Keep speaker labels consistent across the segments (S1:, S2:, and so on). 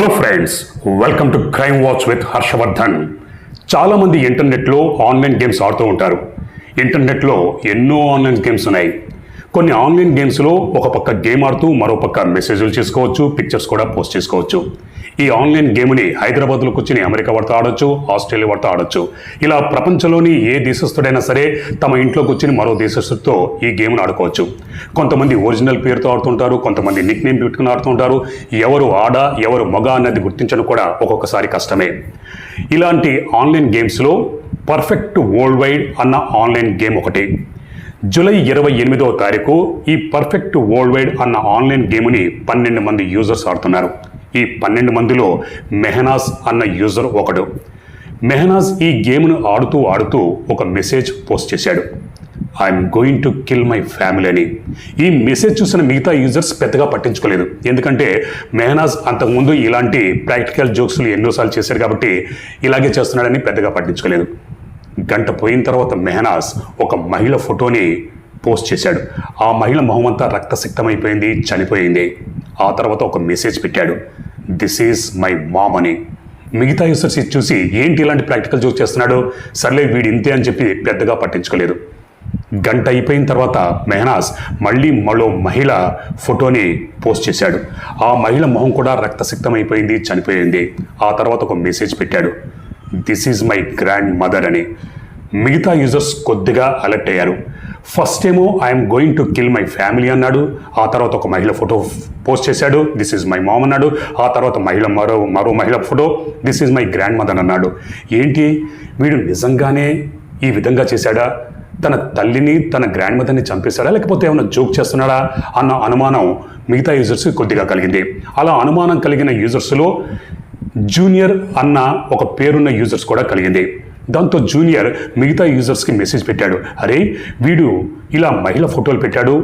S1: Hello friends welcome to crime watch with Harshavardhan చాలామంది ఇంటర్నెట్లో online games ఆడుతూ ఉంటారు. ఇంటర్నెట్లో ఎన్నో ఆన్లైన్ గేమ్స్ ఉన్నాయి. కొన్ని ఆన్లైన్ గేమ్స్లో ఒక పక్క గేమ్ ఆడుతూ మరో పక్క మెసేజ్లు చేసుకోవచ్చు పిక్చర్స్ కూడా పోస్ట్ చేసుకోవచ్చు. ఈ ఆన్లైన్ గేమ్ని హైదరాబాద్లో కూర్చుని అమెరికా వాడితో ఆడొచ్చు ఆస్ట్రేలియా వాడితో ఆడొచ్చు. ఇలా ప్రపంచంలోని ఏ దేశస్థుడైనా సరే తమ ఇంట్లో కూర్చుని మరో దేశస్థుడితో ఈ గేమ్ను ఆడుకోవచ్చు. కొంతమంది ఒరిజినల్ పేరుతో ఆడుతుంటారు కొంతమంది నిక్ నేమ్ పెట్టుకుని ఆడుతుంటారు. ఎవరు ఆడ ఎవరు మగ అన్నది గుర్తించడం కూడా ఒక్కొక్కసారి కష్టమే. ఇలాంటి ఆన్లైన్ గేమ్స్లో పర్ఫెక్ట్ వరల్డ్ వైడ్ అన్న ఆన్లైన్ గేమ్ ఒకటి. జూలై ఇరవై ఎనిమిదవ తారీఖు ఈ పర్ఫెక్ట్ వరల్డ్ వైడ్ అన్న ఆన్లైన్ గేమ్ని పన్నెండు మంది యూజర్స్ ఆడుతున్నారు. ఈ పన్నెండు మందిలో మెహనాజ్ అన్న యూజర్ ఒకడు. మెహనాజ్ ఈ గేమ్ను ఆడుతూ ఆడుతూ ఒక మెసేజ్ పోస్ట్ చేశాడు. I'm going to kill my family అని. ఈ మెసేజ్ చూసిన మిగతా యూజర్స్ పెద్దగా పట్టించుకోలేదు. ఎందుకంటే మెహనాజ్ అంతకుముందు ఇలాంటి ప్రాక్టికల్ జోక్స్లు ఎన్నోసార్లు చేశాడు కాబట్టి ఇలాగే చేస్తున్నాడని పెద్దగా పట్టించుకోలేదు. గంట పోయిన తర్వాత మెహనాజ్ ఒక మహిళ ఫోటోని పోస్ట్ చేశాడు. ఆ మహిళ మొహం అంతా రక్తసిక్తమైపోయింది చనిపోయింది. ఆ తర్వాత ఒక మెసేజ్ పెట్టాడు. దిస్ ఈజ్ మై మామ్ అని. మిగతా యూసర్స్ ఇది చూసి ఏంటి ఇలాంటి ప్రాక్టికల్ జోక్ చేస్తున్నాడు? సర్లే వీడు ఇంతే అని చెప్పి పెద్దగా పట్టించుకోలేదు. గంట అయిపోయిన తర్వాత మెహనాజ్ మళ్ళీ మరో మహిళ ఫోటోని పోస్ట్ చేశాడు. ఆ మహిళ మొహం కూడా రక్తసిక్తమైపోయింది చనిపోయింది. ఆ తర్వాత ఒక మెసేజ్ పెట్టాడు. This is my grandmother అని. మిగతా యూజర్స్ కొద్దిగా అలర్ట్ అయ్యారు. ఫస్ట్ ఏమో I'm going to kill my family అన్నాడు. ఆ తర్వాత ఒక మహిళ ఫోటో పోస్ట్ చేశాడు. దిస్ ఈజ్ మై మామ్ అన్నాడు. ఆ తర్వాత మహిళ మరో మరో మహిళ photo this is my grandmother అన్నాడు. ఏంటి? వీడు నిజంగానే ఈ విధంగా చేశాడా? తన తల్లిని తన గ్రాండ్ మదర్ని చంపేశాడా? లేకపోతే ఏమైనా జోక్ చేస్తున్నాడా? అన్న అనుమానం మిగతా యూజర్స్ కొద్దిగా కలిగింది. అలా అనుమానం కలిగిన యూజర్స్లో జూనియర్ అన్న ఒక పేరున్న యూజర్స్ కూడా కలిగింది. దాంతో జూనియర్ మిగతా యూజర్స్కి మెసేజ్ పెట్టాడు. అరే వీడు ఇలా మహిళ ఫోటోలు పెట్టాడు.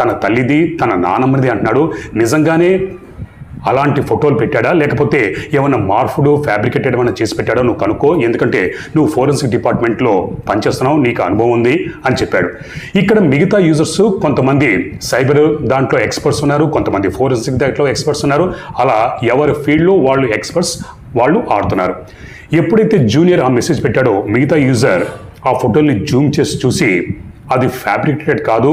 S1: తన తల్లిది తన నానమ్మది అంటున్నాడు. నిజంగానే అలాంటి ఫోటోలు పెట్టాడా? లేకపోతే ఏమైనా మార్ఫుడు ఫ్యాబ్రికేటెడ్ ఏమైనా చేసి పెట్టాడో నువ్వు కనుక్కో. ఎందుకంటే నువ్వు ఫోరెన్సిక్ డిపార్ట్మెంట్లో పనిచేస్తున్నావు నీకు అనుభవం ఉంది అని చెప్పాడు. ఇక్కడ మిగతా యూజర్స్ కొంతమంది సైబర్ దాంట్లో ఎక్స్పర్ట్స్ ఉన్నారు కొంతమంది ఫోరెన్సిక్ దాంట్లో ఎక్స్పర్ట్స్ ఉన్నారు. అలా ఎవరి ఫీల్డ్లో వాళ్ళు ఎక్స్పర్ట్స్ వాళ్ళు ఆడుతున్నారు. ఎప్పుడైతే జూనియర్ ఆ మెసేజ్ పెట్టాడో మిగతా యూజర్ ఆ ఫోటోల్ని జూమ్ చేసి చూసి అది ఫ్యాబ్రికేటెడ్ కాదు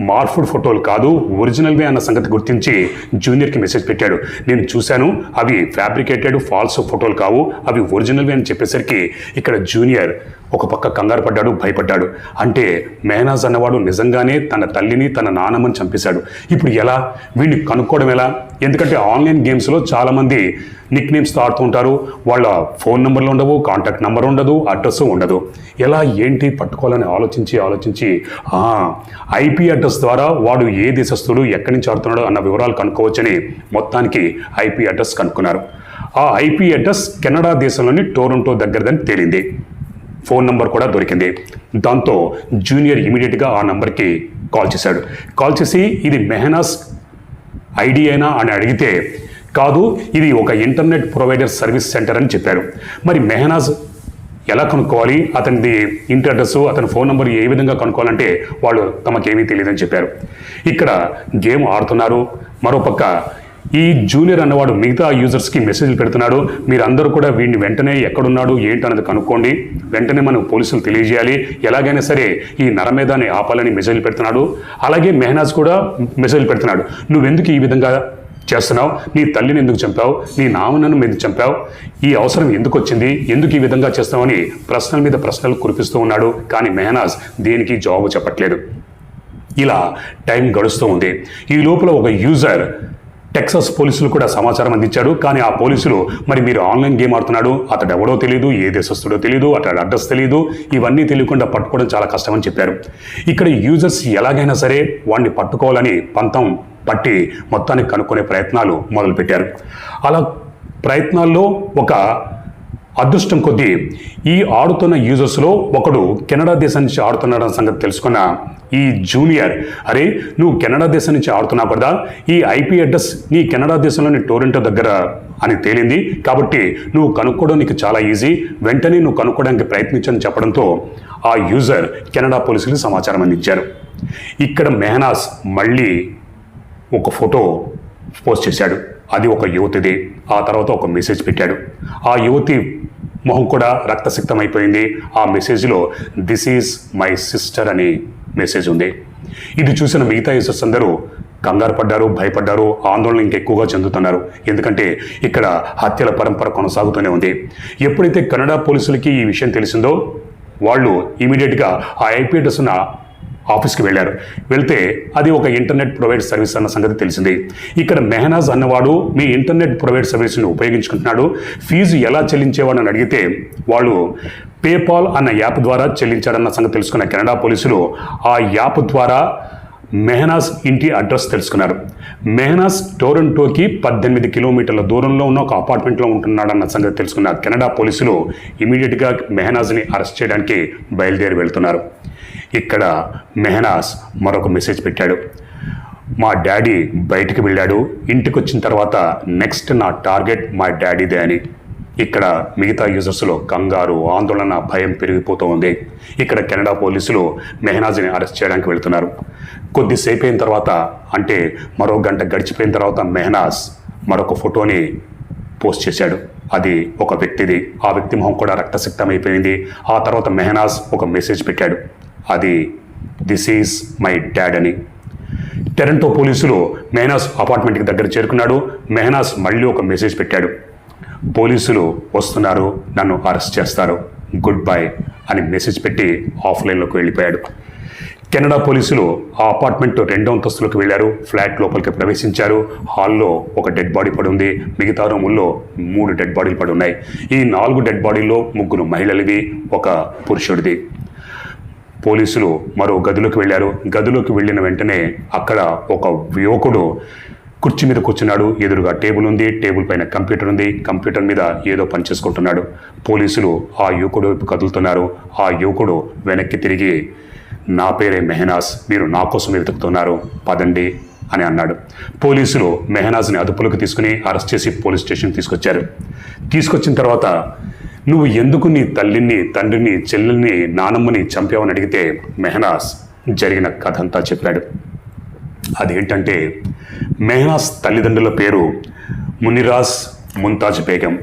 S1: మార్ఫుడ్ ఫోటోలు కాదు ఒరిజినల్వే అన్న సంగతి గుర్తించి జూనియర్కి మెసేజ్ పెట్టాడు. నేను చూశాను అవి ఫ్యాబ్రికేటెడ్ ఫాల్స్ ఫోటోలు కావు అవి ఒరిజినల్వే అని చెప్పేసరికి ఇక్కడ జూనియర్ ఒక పక్క కంగారు పడ్డాడు భయపడ్డాడు. అంటే మేనాజ్ అన్నవాడు నిజంగానే తన తల్లిని తన నానమ్మని చంపేశాడు. ఇప్పుడు ఎలా? వీడిని కనుక్కోవడం ఎలా? ఎందుకంటే ఆన్లైన్ గేమ్స్లో చాలామంది నిక్ నేమ్స్తో ఆడుతూ ఉంటారు. వాళ్ళ ఫోన్ నెంబర్లు ఉండవు కాంటాక్ట్ నెంబర్ ఉండదు అడ్రస్ ఉండదు. ఎలా ఏంటి పట్టుకోవాలని ఆలోచించి ఆలోచించి ఐపీ అడ్రస్ ద్వారా వాడు ఏ దేశస్తుడు ఎక్కడి నుంచి ఆడుతున్నాడో అన్న వివరాలు కనుక్కోవచ్చని మొత్తానికి ఐపీ అడ్రస్ కనుక్కున్నారు. ఆ ఐపీ అడ్రస్ కెనడా దేశంలోని టోరంటో దగ్గరదని తేలింది. ఫోన్ నంబర్ కూడా దొరికింది. దాంతో జూనియర్ ఇమీడియట్గా ఆ నంబర్కి కాల్ చేశాడు. కాల్ చేసి ఇది మెహనాస్ ఐడి అయినా? అని అడిగితే కాదు ఇది ఒక ఇంటర్నెట్ ప్రొవైడర్ సర్వీస్ సెంటర్ అని చెప్పారు. మరి మెహనాజ్ ఎలా కనుక్కోవాలి? అతనిది ఇంటి అడ్రస్ అతని ఫోన్ నెంబర్ ఏ విధంగా కనుక్కోవాలంటే వాళ్ళు తమకేమీ తెలియదని చెప్పారు. ఇక్కడ గేమ్ ఆడుతున్నారు. మరోపక్క ఈ జూనియర్ అన్నవాడు మిగతా యూజర్స్కి మెసేజ్లు పెడుతున్నాడు. మీరందరూ కూడా వీడిని వెంటనే ఎక్కడున్నాడు ఏంటన్నది కనుక్కోండి. వెంటనే మనం పోలీసులు తెలియజేయాలి. ఎలాగైనా సరే ఈ నరమేధాన్ని ఆపాలని మెసేజ్లు పెడుతున్నాడు. అలాగే మెహనాజ్ కూడా మెసేజ్లు పెడుతున్నాడు. నువ్వెందుకు ఈ విధంగా చేస్తున్నావు? నీ తల్లిని ఎందుకు చంపావు? నీ నామనను ఎందుకు చంపావు? ఈ అవసరం ఎందుకు వచ్చింది? ఎందుకు ఈ విధంగా చేస్తావని ప్రశ్నల మీద ప్రశ్నలు కురిపిస్తూ ఉన్నాడు. కానీ మెహనాజ్ దేనికి జవాబు చెప్పట్లేదు. ఇలా టైం గడుస్తూ ఉంది. ఈ లోపల ఒక యూజర్ టెక్సస్ పోలీసులు కూడా సమాచారం అందించాడు కానీ ఆ పోలీసులు మరి మీరు ఆన్లైన్ గేమ్ ఆడుతున్నాడు అతడు ఎవడో తెలియదు ఏ దేశస్తుడో తెలియదు అతడు అడ్రస్ తెలియదు ఇవన్నీ తెలియకుండా పట్టుకోవడం చాలా కష్టమని చెప్పారు. ఇక్కడ యూజర్స్ ఎలాగైనా సరే వాడిని పట్టుకోవాలని పంతం పట్టి మొత్తానికి కనుక్కునే ప్రయత్నాలు మొదలుపెట్టారు. అలా ప్రయత్నాల్లో ఒక అదృష్టం కొద్దీ ఈ ఆడుతున్న యూజర్స్లో ఒకడు కెనడా దేశం నుంచి ఆడుతున్నాడు సంగతి తెలుసుకున్న ఈ జూనియర్. అరే నువ్వు కెనడా దేశం నుంచి ఆడుతున్నావు కదా ఈ ఐపీ అడ్రస్ నీ కెనడా దేశంలోని టోరెంటో దగ్గర అని తేలింది. కాబట్టి నువ్వు కనుక్కోవడం నీకు చాలా ఈజీ వెంటనే నువ్వు కనుక్కోవడానికి ప్రయత్నించని చెప్పడంతో ఆ యూజర్ కెనడా పోలీసులకు సమాచారం అందించారు. ఇక్కడ మెహనాస్ మళ్ళీ ఒక ఫోటో పోస్ట్ చేశాడు. అది ఒక యువతిది. ఆ తర్వాత ఒక మెసేజ్ పెట్టాడు. ఆ యువతి మొహం కూడా రక్తసిక్తమైపోయింది. ఆ మెసేజ్లో దిస్ ఈజ్ మై సిస్టర్ అని మెసేజ్ ఉంది. ఇది చూసిన మిగతా యూసర్స్ అందరూ కంగారు పడ్డారు భయపడ్డారు ఆందోళన ఇంకెక్కువగా చెందుతున్నారు. ఎందుకంటే ఇక్కడ హత్యల పరంపర కొనసాగుతూనే ఉంది. ఎప్పుడైతే కన్నడ పోలీసులకి ఈ విషయం తెలిసిందో వాళ్ళు ఇమీడియట్గా ఆ ఐపీ అడ్రస్ ఉన్న ఆఫీస్కి వెళ్ళారు. వెళ్తే అది ఒక ఇంటర్నెట్ ప్రొవైడ్ సర్వీస్ అన్న సంగతి తెలిసింది. ఇక్కడ మెహనాజ్ అన్నవాడు మీ ఇంటర్నెట్ ప్రొవైడ్ సర్వీస్ని ఉపయోగించుకుంటున్నాడు. ఫీజు ఎలా చెల్లించేవాడని అడిగితే వాళ్ళు పేపాల్ అన్న యాప్ ద్వారా చెల్లించాడన్న సంగతి తెలుసుకున్న కెనడా పోలీసులు ఆ యాప్ ద్వారా మెహనాస్ ఇంటి అడ్రస్ తెలుసుకున్నారు. మెహనాస్ టోరంటోకి పద్దెనిమిది కిలోమీటర్ల దూరంలో ఉన్న ఒక అపార్ట్మెంట్లో ఉంటున్నాడన్న సంగతి తెలుసుకున్న కెనడా పోలీసులు ఇమీడియట్గా మెహనాజ్ని అరెస్ట్ చేయడానికి బయలుదేరి వెళ్తున్నారు. ఇక్కడ మెహనాస్ మరొక మెసేజ్ పెట్టాడు. మా డాడీ బయటికి వెళ్ళాడు. ఇంటికి వచ్చిన తర్వాత నెక్స్ట్ నా టార్గెట్ మా డాడీదే అని. ఇక్కడ మిగతా యూజర్స్లో కంగారు ఆందోళన భయం పెరిగిపోతూ ఉంది. ఇక్కడ కెనడా పోలీసులు మెహనాజ్ని అరెస్ట్ చేయడానికి వెళ్తున్నారు. కొద్దిసేపు అయిన తర్వాత అంటే మరో గంట గడిచిపోయిన తర్వాత మెహనాజ్ మరొక ఫోటోని పోస్ట్ చేశాడు. అది ఒక వ్యక్తిది. ఆ వ్యక్తి మొహం కూడా రక్తసిక్తమైపోయింది. ఆ తర్వాత మెహనాజ్ ఒక మెసేజ్ పెట్టాడు. అది దిస్ ఈజ్ మై డాడ్ అని. టెరంటో పోలీసులు మెహనాస్ అపార్ట్మెంట్కి దగ్గర చేరుకున్నాడు. మెహనాస్ మళ్ళీ ఒక మెసేజ్ పెట్టాడు. పోలీసులు వస్తున్నారు. నన్ను అరెస్ట్ చేస్తారు. గుడ్ బై అని మెసేజ్ పెట్టి ఆఫ్లైన్లోకి వెళ్ళిపోయాడు. కెనడా పోలీసులు ఆ అపార్ట్మెంట్ రెండో అంతస్తులోకి వెళ్ళారు. ఫ్లాట్ లోపలికి ప్రవేశించారు. హాల్లో ఒక డెడ్ బాడీ పడి ఉంది. మిగతా రూముల్లో మూడు డెడ్ బాడీలు పడి ఉన్నాయి. ఈ నాలుగు డెడ్ బాడీల్లో ముగ్గురు మహిళలవి ఒక పురుషుడిది. పోలీసులు మరో గదిలోకి వెళ్ళారు. గదిలోకి వెళ్ళిన వెంటనే అక్కడ ఒక యువకుడు కుర్చీ మీద కూర్చున్నాడు. ఎదురుగా టేబుల్ ఉంది. టేబుల్ పైన కంప్యూటర్ ఉంది. కంప్యూటర్ మీద ఏదో పని చేసుకుంటున్నాడు. పోలీసులు ఆ యువకుడు వైపు కదులుతున్నారు. ఆ యువకుడు వెనక్కి తిరిగి నా పేరే మెహనాస్ మీరు నా కోసం వెతుకుతున్నారు. పదండి అని అన్నాడు. పోలీసులు మెహనాజ్ని అదుపులోకి తీసుకుని అరెస్ట్ చేసి పోలీస్ స్టేషన్ తీసుకొచ్చారు. తీసుకొచ్చిన తర్వాత నువ్వు ఎందుకు నీ తల్లిని తండ్రిని చెల్లెల్ని నానమ్మని చంపావని అడిగితే మెహనాస్ జరిగిన కథ అంతా చెప్పాడు. అదేంటంటే మెహనాస్ తల్లిదండ్రుల పేరు మునిరాజ్ ముంతాజ్ బేగం.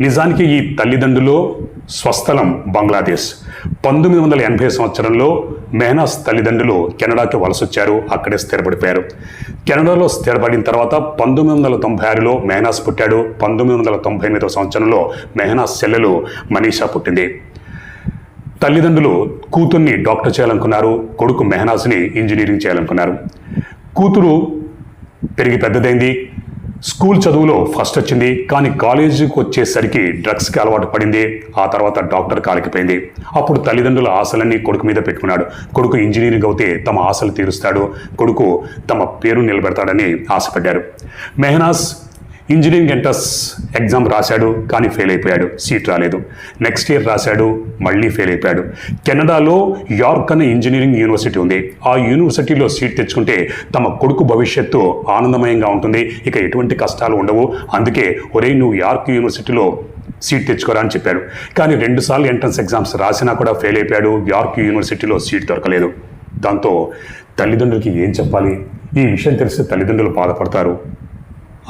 S1: నిజానికి ఈ తల్లిదండ్రులు స్వస్థలం బంగ్లాదేశ్. పంతొమ్మిది వందల ఎనభై సంవత్సరంలో మెహనాస్ తల్లిదండ్రులు కెనడాకి వలసొచ్చారు. అక్కడే స్థిరపడిపోయారు. కెనడాలో స్థిరపడిన తర్వాత పంతొమ్మిది వందల తొంభై ఆరులో మెహనాస్ పుట్టాడు. పంతొమ్మిది వందల తొంభై ఎనిమిదో సంవత్సరంలో మెహనాస్ చెల్లెలు మనీషా పుట్టింది. తల్లిదండ్రులు కూతుర్ని డాక్టర్ చేయాలనుకున్నారు. కొడుకు మెహనాస్ని ఇంజనీరింగ్ చేయాలనుకున్నారు. కూతురు పెరిగి పెద్దదైంది. స్కూల్ చదువులో ఫస్ట్ వచ్చింది కానీ కాలేజీకి వచ్చేసరికి డ్రగ్స్కి అలవాటు పడింది. ఆ తర్వాత డాక్టర్ కాలికిపోయింది. అప్పుడు తల్లిదండ్రుల ఆశలన్నీ కొడుకు మీద పెట్టుకున్నాడు. కొడుకు ఇంజనీరింగ్ అవుతే తమ ఆశలు తీరుస్తాడు. కొడుకు తమ పేరు నిలబెడతాడని ఆశపడ్డారు. మెహనాస్ ఇంజనీరింగ్ ఎంట్రన్స్ ఎగ్జామ్ రాశాడు కానీ ఫెయిల్ అయిపోయాడు. సీట్ రాలేదు. నెక్స్ట్ ఇయర్ రాశాడు మళ్ళీ ఫెయిల్ అయిపోయాడు. కెనడాలో యార్క్ అనే ఇంజనీరింగ్ యూనివర్సిటీ ఉంది. ఆ యూనివర్సిటీలో సీట్ తెచ్చుకుంటే తమ కొడుకు భవిష్యత్తు ఆనందమయంగా ఉంటుంది. ఇక ఎటువంటి కష్టాలు ఉండవు. అందుకే ఒరే నువ్వు యార్క్ యూనివర్సిటీలో సీట్ తెచ్చుకోరా అని చెప్పాడు. కానీ రెండుసార్లు ఎంట్రన్స్ ఎగ్జామ్స్ రాసినా కూడా ఫెయిల్ అయిపోయాడు. యార్క్ యూనివర్సిటీలో సీట్ దొరకలేదు. దాంతో తల్లిదండ్రులకి ఏం చెప్పాలి? ఈ విషయం తెలిస్తే తల్లిదండ్రులు బాధపడతారు.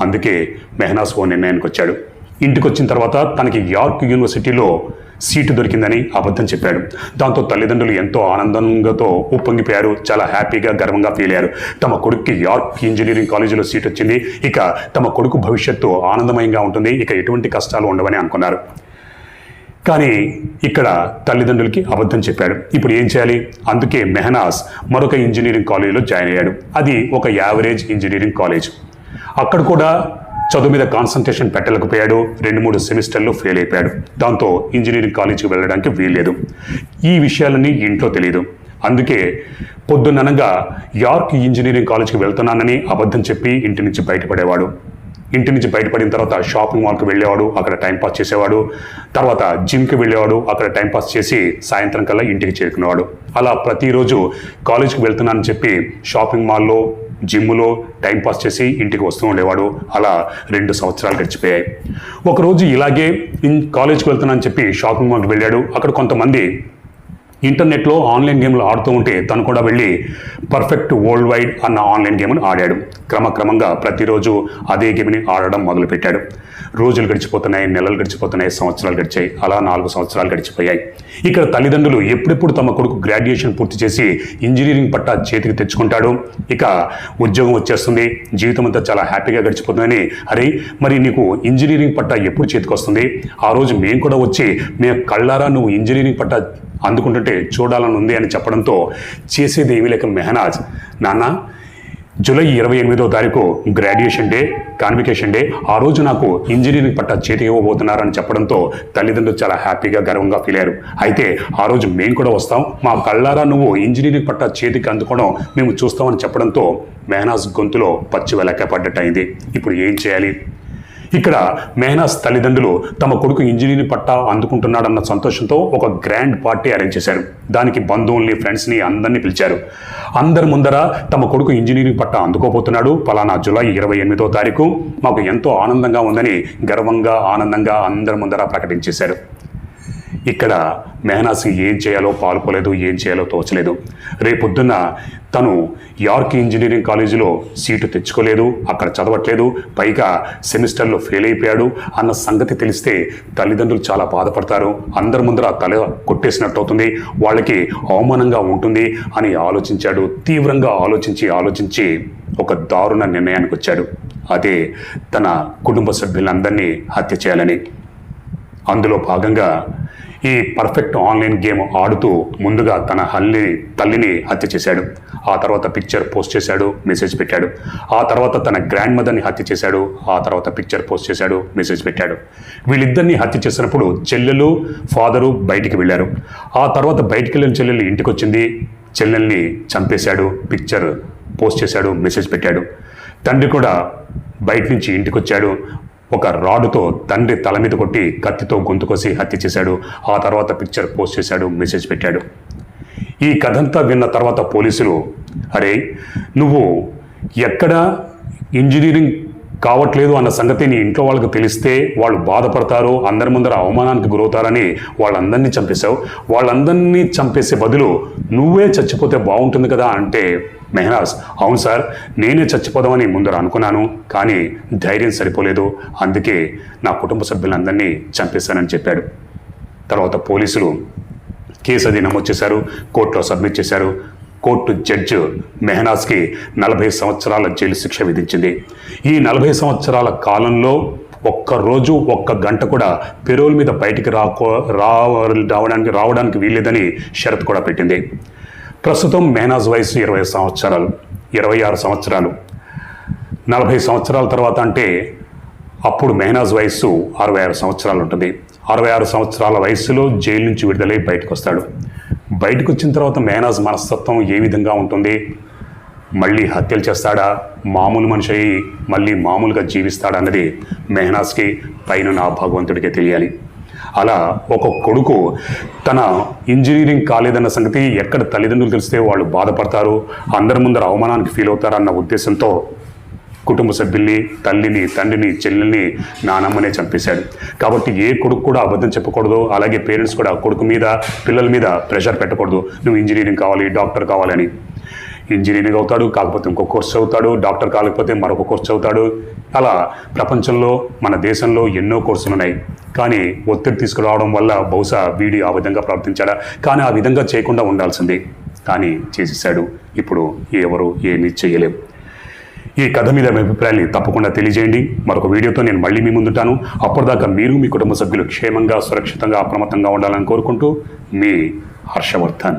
S1: అందుకే మెహనాస్ ఓ నిర్ణయానికి వచ్చాడు ఇంటికి వచ్చిన తర్వాత తనకి యార్క్ యూనివర్సిటీలో సీటు దొరికిందని అబద్ధం చెప్పాడు. దాంతో తల్లిదండ్రులు ఎంతో ఆనందంగాతో ఉప్పొంగిపోయారు. చాలా హ్యాపీగా గర్వంగా ఫీల్ అయ్యారు. తమ కొడుక్కి యార్క్ ఇంజనీరింగ్ కాలేజీలో సీట్ వచ్చింది. ఇక తమ కొడుకు భవిష్యత్తు ఆనందమయంగా ఉంటుంది. ఇక ఎటువంటి కష్టాలు ఉండవని అనుకున్నారు. కానీ ఇక్కడ తల్లిదండ్రులకి అబద్ధం చెప్పాడు. ఇప్పుడు ఏం చేయాలి? అందుకే మెహనాస్ మరొక ఇంజనీరింగ్ కాలేజీలో జాయిన్ అయ్యాడు. అది ఒక యావరేజ్ ఇంజనీరింగ్ కాలేజ్. అక్కడ కూడా చదువు మీద కాన్సన్ట్రేషన్ పెట్టలేకపోయాడు. రెండు మూడు సెమిస్టర్లు ఫెయిల్ అయిపోయాడు. దాంతో ఇంజనీరింగ్ కాలేజీకి వెళ్ళడానికి వీల్లేదు. ఈ విషయాలన్నీ ఇంట్లో తెలియదు. అందుకే పొద్దున్ననగా యార్క్ ఇంజనీరింగ్ కాలేజ్కి వెళ్తున్నానని అబద్ధం చెప్పి ఇంటి నుంచి బయటపడేవాడు. ఇంటి నుంచి బయటపడిన తర్వాత షాపింగ్ మాల్కి వెళ్ళేవాడు అక్కడ టైం పాస్ చేసేవాడు. తర్వాత జిమ్కి వెళ్ళేవాడు అక్కడ టైం పాస్ చేసి సాయంత్రం కల్లా ఇంటికి చేరుకునేవాడు. అలా ప్రతిరోజు కాలేజ్కి వెళ్తున్నానని చెప్పి షాపింగ్ మాల్లో జిమ్లో టైంపాస్ చేసి ఇంటికి వస్తూ ఉండేవాడు. అలా రెండు సంవత్సరాలు గడిచిపోయాయి. ఒకరోజు ఇలాగే ఇన్ కాలేజ్కి వెళ్తున్నానని చెప్పి షాపింగ్ మాల్కి వెళ్ళాడు. అక్కడ కొంతమంది ఇంటర్నెట్లో ఆన్లైన్ గేమ్లు ఆడుతూ ఉంటే తను కూడా వెళ్ళి పర్ఫెక్ట్ వరల్డ్ వైడ్ అన్న ఆన్లైన్ గేమ్ని ఆడాడు. క్రమక్రమంగా ప్రతిరోజు అదే గేమ్ని ఆడడం మొదలుపెట్టాడు. రోజులు గడిచిపోతున్నాయి నెలలు గడిచిపోతున్నాయి సంవత్సరాలు గడిచాయి. అలా నాలుగు సంవత్సరాలు గడిచిపోయాయి. ఇక్కడ తల్లిదండ్రులు ఎప్పుడెప్పుడు తమ కొడుకు గ్రాడ్యుయేషన్ పూర్తి చేసి ఇంజనీరింగ్ పట్టా చేతికి తెచ్చుకుంటాడు ఇక ఉద్యోగం వచ్చేస్తుంది. జీవితం అంతా చాలా హ్యాపీగా గడిచిపోతుందని అరే మరి నీకు ఇంజనీరింగ్ పట్టా ఎప్పుడు చేతికి వస్తుంది ఆ రోజు మేము కూడా వచ్చి మేము కళ్ళారా నువ్వు ఇంజనీరింగ్ పట్టా అందుకుంటుంటే చూడాలని ఉంది అని చెప్పడంతో చేసేది ఏమీ లేక మెహనాజ్ నాన్న జూలై ఇరవై ఎనిమిదో తారీఖు గ్రాడ్యుయేషన్ డే కాన్వికేషన్ డే ఆ రోజు నాకు ఇంజనీరింగ్ పట్టా చేతి ఇవ్వబోతున్నారని చెప్పడంతో తల్లిదండ్రులు చాలా హ్యాపీగా గర్వంగా ఫీల్ అయ్యారు. అయితే ఆ రోజు మేము కూడా వస్తాం. మా కళ్ళారా నువ్వు ఇంజనీరింగ్ పట్టా చేతికి అందుకోవడం మేము చూస్తామని చెప్పడంతో మెహనాజ్ గొంతులో పచ్చి వెలకపడ్డట్టు అయింది ఇప్పుడు ఏం చేయాలి? ఇక్కడ మెహనాస్ తల్లిదండ్రులు తమ కొడుకు ఇంజనీరింగ్ పట్టా అందుకుంటున్నాడన్న సంతోషంతో ఒక గ్రాండ్ పార్టీ అరేంజ్ చేశారు. దానికి బంధువుల్ని ఫ్రెండ్స్ని అందరినీ పిలిచారు. అందరి ముందర తమ కొడుకు ఇంజనీరింగ్ పట్టా అందుకోబోతున్నాడు. పలానా జూలై ఇరవై ఎనిమిదో తారీఖు మాకు ఎంతో ఆనందంగా ఉందని గర్వంగా ఆనందంగా అందరి ముందర ప్రకటించేశారు. ఇక్కడ మెహనాసి ఏం చేయాలో పాల్పోలేదు ఏం చేయాలో తోచలేదు. రేపొద్దున్న తను యార్క్ ఇంజనీరింగ్ కాలేజీలో సీటు తెచ్చుకోలేదు అక్కడ చదవట్లేదు పైగా సెమిస్టర్లో ఫెయిల్ అయిపోయాడు అన్న సంగతి తెలిస్తే తల్లిదండ్రులు చాలా బాధపడతారు. అందరి ముందర తల కొట్టేసినట్టు అవుతుంది. వాళ్ళకి అవమానంగా ఉంటుంది అని ఆలోచించాడు. తీవ్రంగా ఆలోచించి ఆలోచించి ఒక దారుణ నిర్ణయానికి వచ్చాడు. అదే తన కుటుంబ సభ్యులందరినీ హత్య చేయాలని. అందులో భాగంగా ఈ పర్ఫెక్ట్ ఆన్లైన్ గేమ్ ఆడుతూ ముందుగా తన హల్లి తల్లిని హత్య చేశాడు. ఆ తర్వాత పిక్చర్ పోస్ట్ చేశాడు మెసేజ్ పెట్టాడు. ఆ తర్వాత తన గ్రాండ్ మదర్ని హత్య చేశాడు ఆ తర్వాత పిక్చర్ పోస్ట్ చేశాడు మెసేజ్ పెట్టాడు. వీళ్ళిద్దరిని హత్య చేసినప్పుడు చెల్లెలు ఫాదరు బయటికి వెళ్ళారు. ఆ తర్వాత బయటికి వెళ్ళిన చెల్లెలు ఇంటికి వచ్చింది చెల్లెల్ని చంపేశాడు పిక్చర్ పోస్ట్ చేశాడు మెసేజ్ పెట్టాడు. తండ్రి కూడా బయట నుంచి ఇంటికి వచ్చాడు ఒక రాడుతో తండ్రి తల మీద కొట్టి కత్తితో గొంతుకొసి హత్య చేశాడు. ఆ తర్వాత పిక్చర్ పోస్ట్ చేశాడు మెసేజ్ పెట్టాడు. ఈ కథంతా విన్న తర్వాత పోలీసులు అరే నువ్వు ఎక్కడ ఇంజనీరింగ్ కావట్లేదు అన్న సంగతి నీ ఇంట్లో వాళ్ళకి తెలిస్తే వాళ్ళు బాధపడతారు అందరి ముందర అవమానానికి గురవుతారని వాళ్ళందరినీ చంపేశావు. వాళ్ళందరినీ చంపేసే బదులు నువ్వే చచ్చిపోతే బాగుంటుంది కదా అంటే మెహనాజ్ అవును సార్ నేనే చచ్చిపోదామని ముందర అనుకున్నాను కానీ ధైర్యం సరిపోలేదు. అందుకే నా కుటుంబ సభ్యులందరినీ చంపేశానని చెప్పాడు. తర్వాత పోలీసులు కేసు అది నమోదు చేశారు కోర్టులో సబ్మిట్ చేశారు. కోర్టు జడ్జి మెహనాజ్కి నలభై సంవత్సరాల జైలు శిక్ష విధించింది. ఈ నలభై సంవత్సరాల కాలంలో ఒక్క రోజు ఒక్క గంట కూడా పెరోల్ మీద బయటికి రాకో రావడానికి రావడానికి వీల్లేదని షరత్ కూడా పెట్టింది. ప్రస్తుతం మెహనాజ్ వయసు ఇరవై సంవత్సరాలు ఇరవై ఆరు సంవత్సరాలు. నలభై సంవత్సరాల తర్వాత అంటే అప్పుడు మెహనాజ్ వయస్సు అరవై ఆరు సంవత్సరాలు ఉంటుంది. అరవై ఆరు సంవత్సరాల వయస్సులో జైలు నుంచి విడుదలై బయటకు వస్తాడు బయటకు వచ్చిన తర్వాత మేనాజ్ మనస్తత్వం ఏ విధంగా ఉంటుంది? మళ్ళీ హత్యలు చేస్తాడా? మామూలు మనిషి అయి మళ్ళీ మామూలుగా జీవిస్తాడా అన్నది మెహనాజ్కి పైన నా భగవంతుడికే తెలియాలి. అలా ఒక కొడుకు తన ఇంజనీరింగ్ కాలేదన్న సంగతి ఎక్కడ తల్లిదండ్రులు తెలిస్తే వాళ్ళు బాధపడతారు? అందరి ముందర అవమానానికి ఫీల్ అవుతారన్న ఉద్దేశంతో కుటుంబ సభ్యుల్ని తల్లిని తండ్రిని చెల్లెల్ని నానమ్మనే చంపేశాడు. కాబట్టి ఏ కొడుకు కూడా అబద్ధం చెప్పకూడదు. అలాగే పేరెంట్స్ కూడా కొడుకు మీద పిల్లల మీద ప్రెషర్ పెట్టకూడదు. నువ్వు ఇంజనీరింగ్ కావాలి డాక్టర్ కావాలని ఇంజనీరింగ్ అవుతాడు కాకపోతే ఇంకో కోర్స్ చదువుతాడు డాక్టర్ కాకపోతే మరొక కోర్స్ చదువుతాడు. అలా ప్రపంచంలో మన దేశంలో ఎన్నో కోర్సులు ఉన్నాయి. కానీ ఒత్తిడి తీసుకురావడం వల్ల బహుశా వీడి ఆ విధంగా ప్రవర్తించాడా? కానీ ఆ విధంగా చేయకుండా ఉండాల్సిందే. కానీ చేసేసాడు. ఇప్పుడు ఎవరు ఏమీ చేయలేము ఈ కథ మీద మీ అభిప్రాయాన్ని తప్పకుండా తెలియజేయండి. మరొక వీడియోతో నేను మళ్ళీ మీ ముందుంటాను అప్పటిదాకా మీరు మీ కుటుంబ సభ్యులు క్షేమంగా సురక్షితంగా అప్రమత్తంగా ఉండాలని కోరుకుంటూ మీ హర్షవర్ధన్.